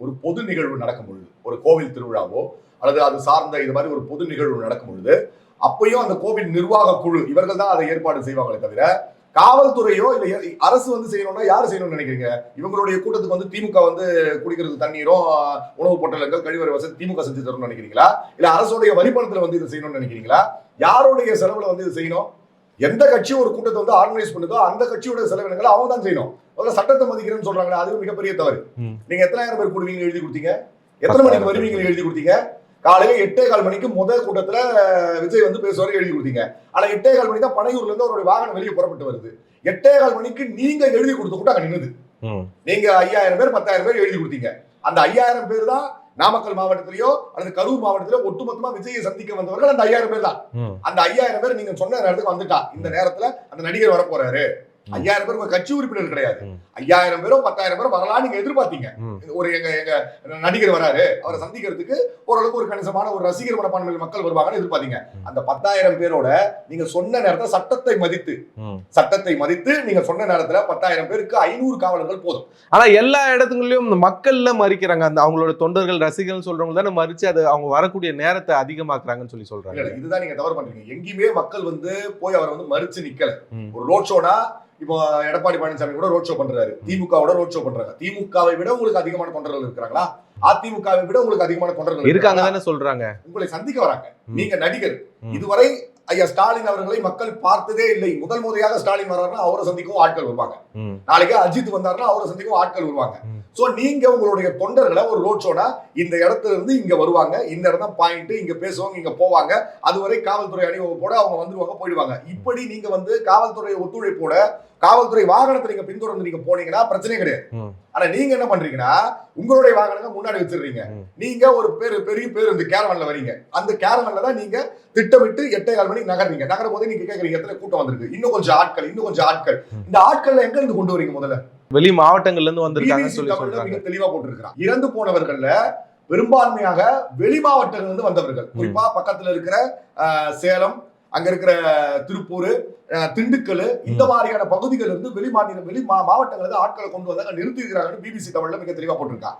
ஒரு பொது நிகழ்வு நடக்கும் பொழுது ஒரு கோவில் திருவிழாவோ அல்லது அது சார்ந்த இது மாதிரி ஒரு பொது நிகழ்வு நடக்கும் பொழுது அப்பயும் அந்த கோவில் நிர்வாக குழு இவர்கள் தான் அதை ஏற்பாடு செய்வாங்களே தவிர காவல்துறையோ இல்ல அரசு வந்து செய்யணும்னா யார் செய்யணும்னு நினைக்கிறீங்க? இவங்களுடைய கூட்டத்துக்கு வந்து திமுக வந்து குடிக்கிறது தண்ணீரும் உணவு பொட்டலங்கள் கழிவறை வசதி திமுக செஞ்சு தரணும்னு நினைக்கிறீங்களா? இல்ல அரசுடைய வரிப்பணத்துல வந்து இதை செய்யணும்னு நினைக்கிறீங்களா? யாருடைய செலவுல வந்து இது செய்யணும்? எந்த கட்சி ஒரு கூட்டத்தை வந்து ஆர்கனைஸ் பண்ணுதோ அந்த கட்சியோட செலவினங்களை அவங்க தான் செய்யணும். முதல்ல சட்டத்தை மதிக்கிறேன்னு சொல்றாங்களே அது மிகப்பெரிய தவறு. நீங்க எத்தனாயிரம் பேர் கூடுவீங்க எழுதி கொடுத்தீங்க? எத்தனை மணிக்கு வருவீங்க எழுதி கொடுத்தீங்க? காலையில எட்டே கால் மணிக்கு முதல் கூட்டத்துல விஜய் வந்து பேசுவாரு எழுதி கொடுத்தீங்க. ஆனா எட்டே கால் மணிக்கு தான் பனையூர்ல இருந்து அவருடைய வாகனம் வெளியே புறப்பட்டு வருது. எட்டே கால் மணிக்கு நீங்க எழுதி கொடுத்த கூட அங்க நின்னுது. நீங்க ஐயாயிரம் பேர் பத்தாயிரம் பேர் எழுதி கொடுத்தீங்க. அந்த ஐயாயிரம் பேர் தான் நாமக்கல் மாவட்டத்திலயோ அல்லது கரூர் மாவட்டத்திலயோ ஒட்டுமொத்தமா விஜயை சந்திக்க வந்தவர்கள் அந்த ஐயாயிரம் பேர் தான். அந்த ஐயாயிரம் பேர் நீங்க சொன்ன நேரத்துக்கு வந்துட்டா இந்த நேரத்துல அந்த நடிகர் வர போறாரு. ஐயாயிரம் பேர் கட்சி உறுப்பினர் கிடையாது. ஐயாயிரம் பேரோ பத்தாயிரம் பேரோ வரலாம் நீங்க எதிர்பார்த்தீங்க. ஒரு எங்க எங்க நடிகர் வராரு அவரை சந்திக்கிறதுக்கு ஓரளவுக்கு ஒரு கணிசமான ஒரு ரசிகர் மனப்பான்மையில் மக்கள் வருவாங்கன்னு எதிர்பார்த்தீங்க. அந்த பத்தாயிரம் பேரோட நீங்க சொன்ன நேரத்துல சட்டத்தை மதித்து. சட்டத்தை மதித்து நீங்க சொன்ன நேரத்துல பத்தாயிரம் பேருக்கு ஐநூறு காவலர்கள் போதும் ஆனா எல்லா இடத்துலயும் மக்கள்ல மறிக்கிறாங்க அந்த அவங்களோட தொண்டர்கள் ரசிகர்கள் சொல்றவங்க தானே மறிச்சு அது அவங்க வரக்கூடிய நேரத்தை அதிகமாக்குறாங்கன்னு சொல்லி சொல்றாங்க இதுதான் நீங்க தவறு பண்றீங்க எங்கேயுமே மக்கள் வந்து போய் அவரை வந்து மறுச்சு நிக்கல. ஒரு ரோட் ஷோனா இப்போ எடப்பாடி பழனிசாமி கூட ரோட் ஷோ பண்றாரு. திமுகவோட ரோட் ஷோ பண்றாங்க. திமுகவை விட உங்களுக்கு அதிகமான தொண்டர்கள் இருக்கிறாங்களா? அதிமுகவை விட உங்களுக்கு அதிகமான தொண்டர்கள் இருக்காங்க? தானே சொல்றாங்க. உங்களை சந்திக்க வராங்க. நீங்க நடிகர். இதுவரை ஐயா ஸ்டாலின் அவர்களை மக்கள் பார்த்ததே இல்லை. முதல் முறையாக ஸ்டாலின் வர்றாருன்னா அவரை சந்திக்கவும் ஆட்கள் வருவாங்க. நாளைக்கு அஜித் வந்தாருன்னா அவரை சந்திக்கவும் ஆட்கள் வருவாங்க. சோ நீங்க உங்களுடைய தொண்டர்களை ஒரு ரோட் ஷோனா இந்த இடத்துல இருந்து இங்க வருவாங்க. இந்த இடம் தான் பாயிண்ட் இங்க பேசுவாங்க இங்க போவாங்க. அதுவரை காவல்துறை அணிவகுப்போட அவங்க வந்துருவாங்க போயிடுவாங்க. இப்படி நீங்க வந்து காவல்துறை ஒத்துழைப்போட காவல்துறை வாகனத்தை நீங்க பின்தொடர்ந்து நீங்க போனீங்கன்னா பிரச்சனையே கிடையாது. ஆனா நீங்க என்ன பண்றீங்கன்னா உங்களுடைய வாகனங்கள் முன்னாடி வச்சிடுறீங்க. நீங்க ஒரு பேரு பெரிய பேர் இந்த கேரவன்ல வரீங்க. அந்த கேரவன்ல தான் நீங்க திட்டமிட்டு எட்டே கால் மணிக்கு நகர்றீங்க. நகரும் போதே நீங்க கேக்குறீங்க எத்தனை கூட்டம் வந்திருக்கு. இன்னும் கொஞ்சம் ஆட்கள் இன்னும் கொஞ்சம் ஆட்கள். இந்த ஆட்கள்ல எங்க இருந்து கொண்டு வரீங்க முதல்ல? வெளி மாவட்டங்கள்ல இருந்து வந்திருக்காங்கன்னு BBC சொல்லி சொல்றாங்க. தெளிவா போட்டிருக்கிறான். இறந்து போனவர்கள்ல பெரும்பான்மையாக வெளி மாவட்டங்கள் இருந்து வந்தவர்கள். குறிப்பா பக்கத்துல இருக்கிற சேலம் அங்க இருக்கிற திருப்பூர் திண்டுக்கல் இந்த மாதிரியான பகுதிகள் இருந்து வெளி மாநில வெளி மா- மாவட்டங்கள்ல இருந்து ஆட்களை கொண்டு வந்தாங்க நிறுத்தி இருக்கிறாங்கன்னு பிபிசி தமிழ்ல மிக தெளிவா போட்டிருக்கான்